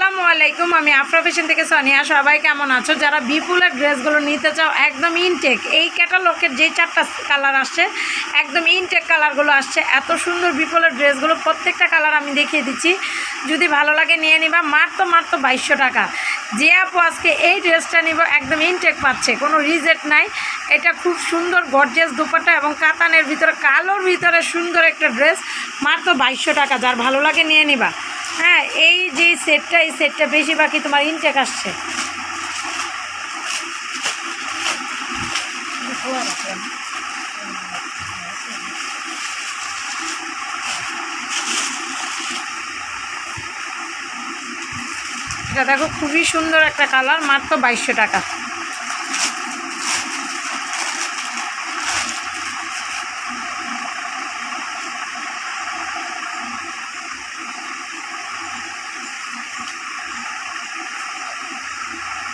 আসসালামু আলাইকুম, আমি আফরা ফ্যাশন থেকে সোনিয়া। সবাই কেমন আছো? যারা বিপুলের ড্রেসগুলো নিতে চাও, একদম ইনটেক এই ক্যাটালগের যে চারটা কালার আসছে, একদম ইনটেক কালারগুলো আসছে। এত সুন্দর বিপুলের ড্রেসগুলো, প্রত্যেকটা কালার আমি দেখিয়ে দিচ্ছি। যদি ভালো লাগে, নিয়ে নিবা। মাত্র মাত্র বাইশশো টাকা। যে আপু আজকে এই ড্রেসটা নিব, একদম ইনটেক পাচ্ছে। কোনো রিজেক্ট নাই। এটা খুব সুন্দর গর্জিয়াস দুপাটা এবং কাতানের ভিতরে, কালোর ভিতরে সুন্দর একটা ড্রেস। মাত্র বাইশশো টাকা। যার ভালো লাগে, নিয়ে নিবা। হ্যাঁ এই যে সেটটা এই সেটটা বেশি বাকি তোমার ইনটেক আসছে। এটা দেখো খুবই সুন্দর একটা কালার মাত্র বাইশশো টাকা।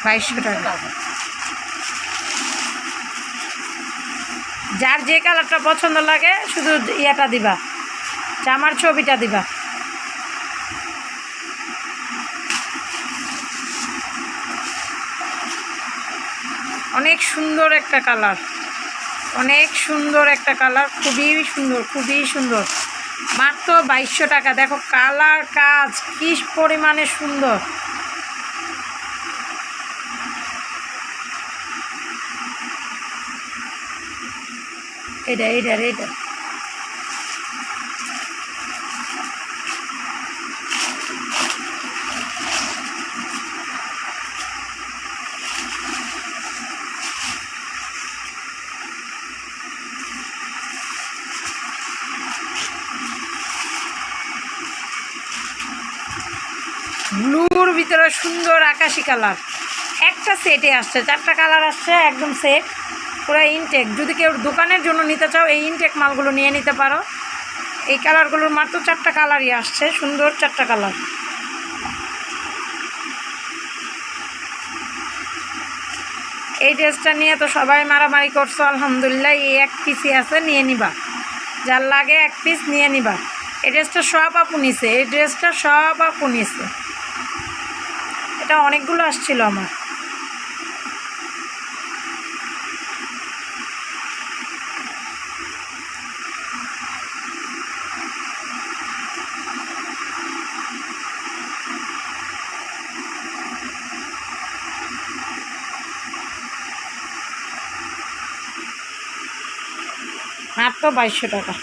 বাইশশো টাকা। যার যে কালারটা পছন্দ লাগে, শুধু ইয়েটা দিবা। জামার ছবিটা দিবা। অনেক সুন্দর একটা কালার। অনেক সুন্দর একটা কালার। খুবই সুন্দর খুবই সুন্দর। মাত্র বাইশশো টাকা। দেখো, কালার কাজ, কি পরিমাণে সুন্দর। এটা এটা এটা ব্লুর ভিতরে সুন্দর আকাশি কালার। একটা সেটে আসছে, চারটা কালার আসছে, একদম সেট পুরো ইনটেক যদি কেউ দোকানের জন্য নিতে চাও, এই ইনটেক মালগুলো নিয়ে নিতে পারো। এই কালারগুলোর মাত্র চারটা কালারই আসছে, সুন্দর চারটা কালার এই ড্রেসটা নিয়ে তো সবাই মারামারি করছ, আলহামদুলিল্লাহ, এই এক পিসই আছে, নিয়ে নিবা। যার লাগে এক পিস নিয়ে নিবা। এই ড্রেসটা সব আপু নিছে, এই ড্রেসটা সব আপু নিছে। এটা অনেকগুলো আসছিল আমার। মাত্র বাইশশো টাকা।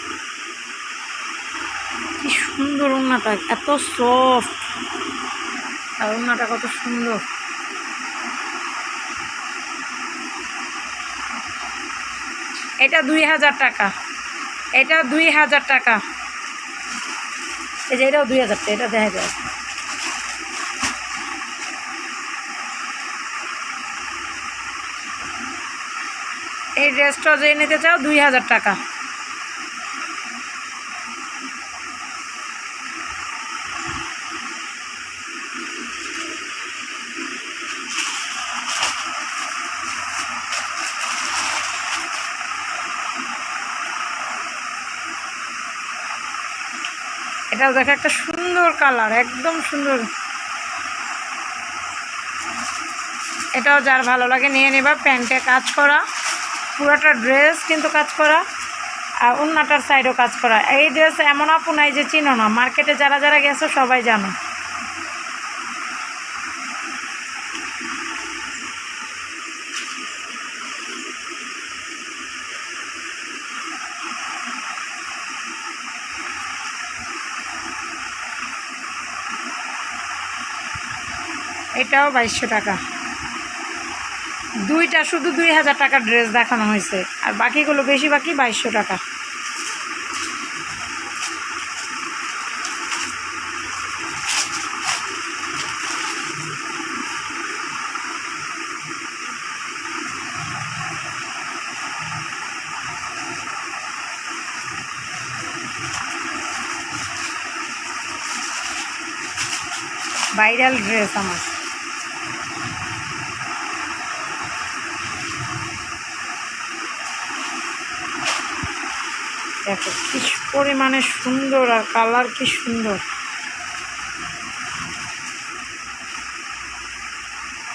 কি সুন্দর ওড়নাটা এত সফট আর ওড়নাটা কত সুন্দর। এটা দুই হাজার টাকা। এটা দুই হাজার টাকা। এই যে এটাও দুই হাজার টাকা, এটা দেখা যায়। এই ড্রেসটা যে নিতে চাও, দুই হাজার টাকা। এটাও দেখো একটা সুন্দর কালার, একদম সুন্দর। এটাও যার ভালো লাগে নিয়ে নেবা, প্যান্টে কাজ করা। পুরোটা ড্রেস কিন্তু কাজ করা, আর অন্যটার সাইডও কাজ করা। এই ড্রেস এমন আপু নাই যে চিনো না, মার্কেটে যারা যারা গেছো সবাই জানো। এটাও বাইশশো টাকা। দুইটা শুধু দুই হাজার টাকার ড্রেস দেখানো হয়েছে। আর বাকিগুলো বেশি বাকি বাইশশো টাকা। ভাইরাল ড্রেস আমার। দেখো, কি পরিমাণে সুন্দর আর কালার কি সুন্দর।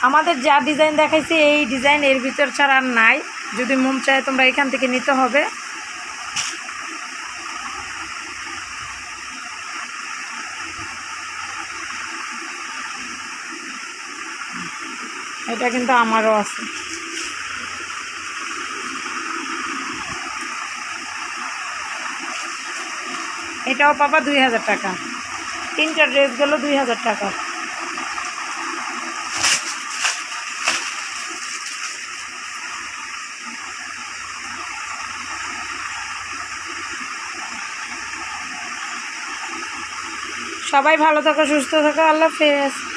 আমাদের যা ডিজাইন দেখাইছি, এই ডিজাইন এর ভিতর ছাড়া আর নাই। যদি মন চায় তোমরা এখান থেকে নিতে হবে। এটা কিন্তু আমারও আছে। এটাও পাবা দুই হাজার টাকা। তিনটা ড্রেস গেলো দুই হাজার টাকা। সবাই ভালো থাকো, সুস্থ থাকো, আল্লাহ হাফেজ।